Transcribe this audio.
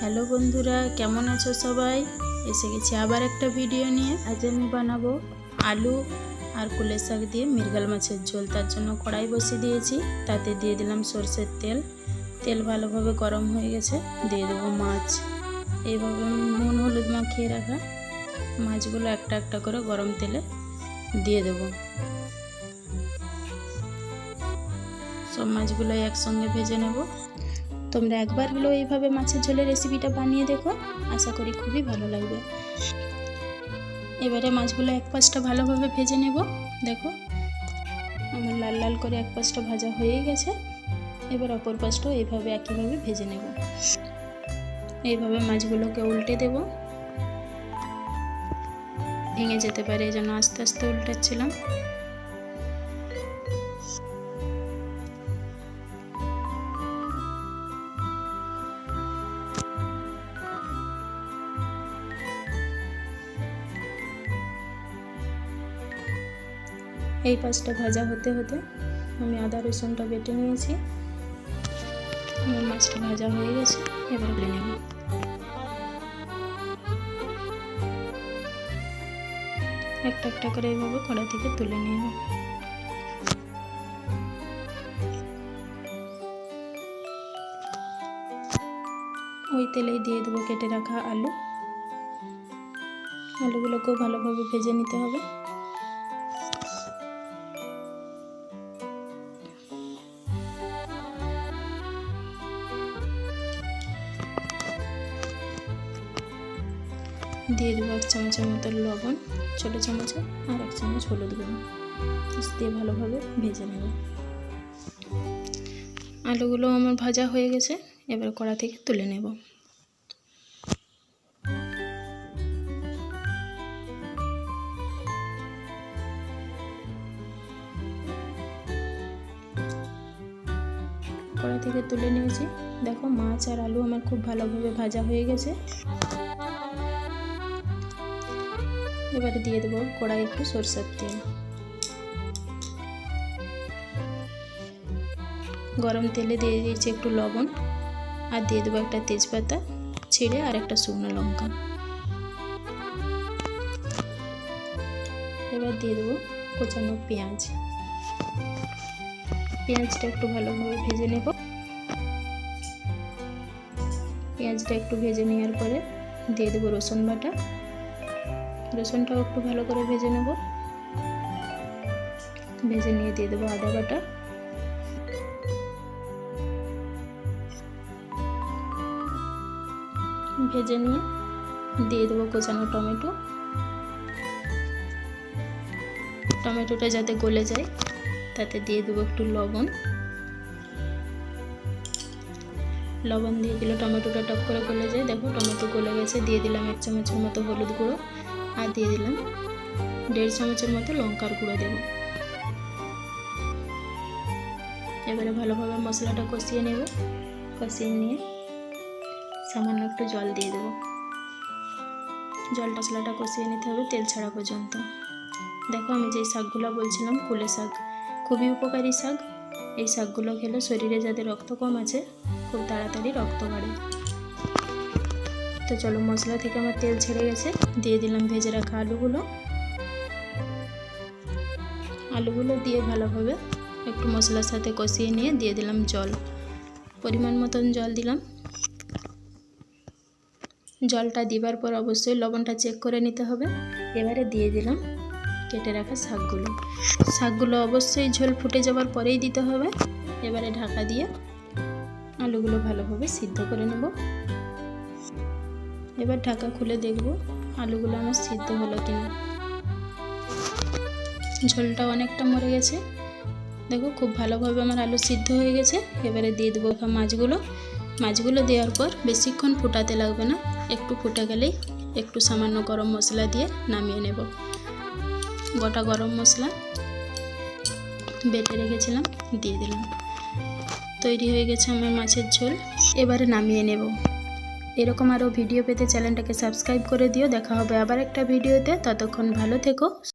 Hello বন্ধুরা, কেমন আছো সবাই? এসে গেছি আবার একটা ভিডিও নিয়ে। আজ আমি বানাবো আলু আর কুলের শাক দিয়ে মৃগেল মাছের ঝোল। তার জন্য কড়াই বসিয়ে দিয়েছি, তাতে দিয়ে দিলাম সর্ষের তেল। তেল ভালোভাবে গরম হয়ে গেছে, দিয়ে দেবো মাছ। এইভাবে নুন হলুদ মাখিয়ে রাখা মাছগুলো একটা একটা করে গরম তেলে দিয়ে দেবো। সব মাছগুলো একসঙ্গে ভেজে নেব। তোমরা একবার হলেও এইভাবে মাছের ঝোলের রেসিপিটা বানিয়ে দেখো। আশা করি খুবই ভালো লাগবে। এবারে মাছগুলো এক পাশটা ভালোভাবে ভেজে নেব। দেখো, আমার লাল লাল করে এক পাশটা ভাজা হয়ে গেছে। এবার অপর পাশটাও এইভাবে একইভাবে ভেজে নেব। এইভাবে মাছগুলোকে উল্টে দেব। ভেঙে যেতে পারে জন্য আস্তে আস্তে উল্টাচ্ছিলাম। এই পাঁচটা ভাজা হতে হতে আমি আদা রসুনটা বেটে নিয়েছি। আমার মাছটা ভাজা হয়ে গেছে, এবার তুলে নেব। একটা একটা করে এইভাবে কড়া থেকে তুলে নেব। ওই তেলেই দিয়ে দেবো কেটে রাখা আলু। আলুগুলোকেও ভালোভাবে ভেজে নিতে হবে। দিয়ে দেবো এক চামচের মতো লবণ, ছোটো চামচে আর এক চামচ হলুদ গুঁড়ো। দিয়ে ভালোভাবে ভেজে নেব। আলুগুলো আমার ভাজা হয়ে গেছে, এবার কড়া থেকে তুলে নেব। কড়া থেকে তুলে নিয়েছি। দেখো মাছ আর আলু আমার খুব ভালোভাবে ভাজা হয়ে গেছে। এবারে দিয়ে দেবো কড়াই একটু সরষের তেল। গরম তেলে দিয়ে দিয়েছি একটু লবণ আর দিয়ে দেবো একটা তেজপাতা ছিঁড়ে আর একটা শুকনো লঙ্কা। এবার দিয়ে দেবো কোচানো পেঁয়াজ। পেঁয়াজটা একটু ভালোভাবে ভেজে নেব। পেঁয়াজটা একটু ভেজে নেওয়ার পরে দিয়ে দেবো রসুন বাটা। রসুনটাও একটু ভালো করে ভেজে নেব। ভেজে নিয়ে দিয়ে দেবো আদা বাটা। ভেজে নিয়ে দিয়ে দেবো কোচানো টমেটো। টমেটোটা যাতে গলে যায়, তাতে দিয়ে দেবো একটু লবণ। লবণ দিয়ে দিলে টমেটোটা টক করে গলে যায়। দেখো টমেটো গলে গেছে, দিয়ে দিলাম এক চামচের মতো হলুদ গুঁড়ো। আর দিয়ে দিলাম দেড় চামচের মতো লঙ্কার গুঁড়ো দেব। এবারে ভালোভাবে মশলাটা কষিয়ে নেব। কষিয়ে নিয়ে সামান্য একটু জল দিয়ে দেবো। জল মশলাটা কষিয়ে নিতে হবে তেল ছাড়া পর্যন্ত। দেখো আমি যেই শাকগুলো বলছিলাম, কুলে শাক। খুবই উপকারী শাক। এই শাকগুলো খেলে শরীরে যাদের রক্ত কম আছে, খুব তাড়াতাড়ি রক্ত বাড়ে। তো চলো মশলা থেকে আমার তেল ছেড়ে গেছে। দিয়ে দিলাম ভেজে রাখা আলুগুলো। আলুগুলো দিয়ে ভালোভাবে একটু মশলার সাথে কষিয়ে নিয়ে দিয়ে দিলাম জল। পরিমাণ মতন জল দিলাম। জলটা দিবার পর অবশ্যই লবণটা চেক করে নিতে হবে। এবারে দিয়ে দিলাম কেটে রাখা শাকগুলো। শাকগুলো অবশ্যই ঝোল ফুটে যাওয়ার পরেই দিতে হবে। এবারে ঢাকা দিয়ে আলুগুলো ভালোভাবে সিদ্ধ করে নেব। এবার ঢাকা খুলে দেখব আলুগুলো আমার সিদ্ধ হলো কিনা। ঝোলটা অনেকটা মরে গেছে। দেখো খুব ভালোভাবে আমার আলু সিদ্ধ হয়ে গেছে। এবারে দিয়ে দেবো মাছগুলো। মাছগুলো দেওয়ার পর বেশিক্ষণ ফুটাতে লাগবে না। একটু ফুটে গেলেই একটু সামান্য গরম মশলা দিয়ে নামিয়ে নেব। গোটা গরম মশলা বেটে রেখেছিলাম, দিয়ে দিলাম। তৈরি হয়ে গেছে আমার মাছের ঝোল। এবারে নামিয়ে নেব। এরকম আরও ভিডিও পেতে চ্যানেলটাকে সাবস্ক্রাইব করে দিও। দেখা হবে আবার একটা ভিডিওতে। ততক্ষণ ভালো থেকো।